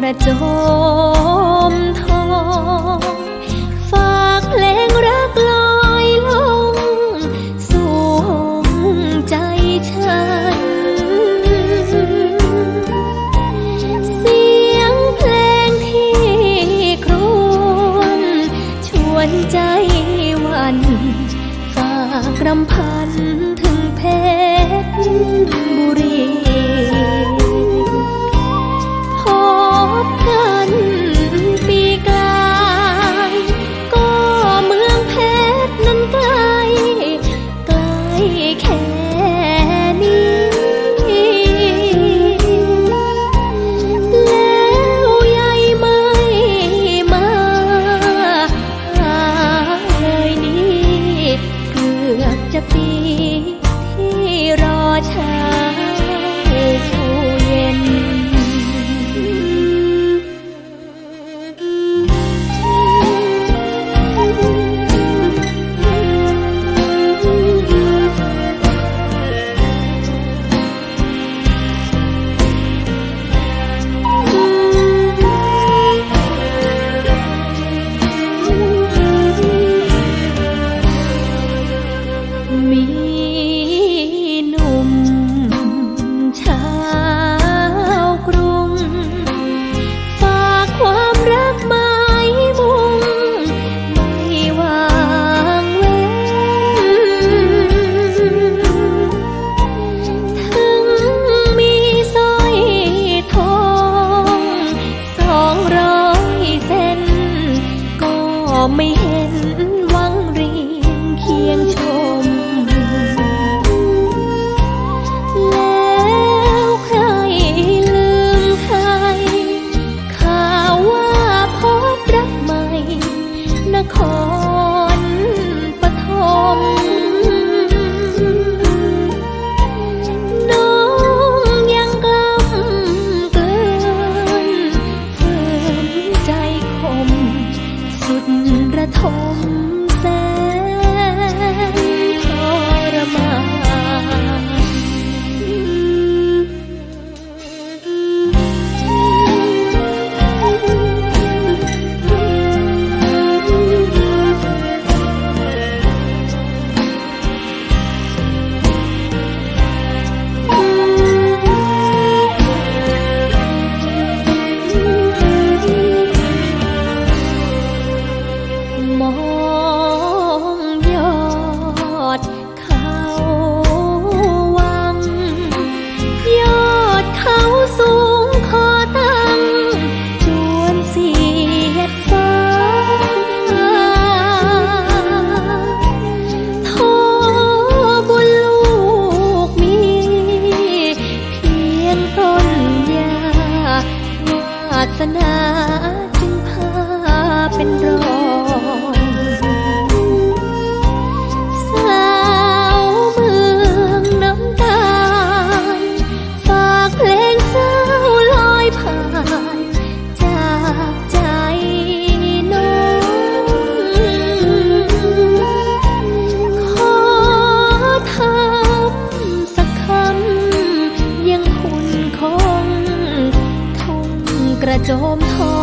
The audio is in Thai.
กระโจมทองฝากเพลงรักลอยลง สู่หมใจฉัน เสียงเพลงที่ครวนชวนใจวัน ฝากรำพันถึงเพชร จะปีที่รอเธอ พอไม่เห็นวังเรียงเคียงชม แล้วใครลืมใครข่าวว่าพบรักใหม่นคร สนา จมท้อ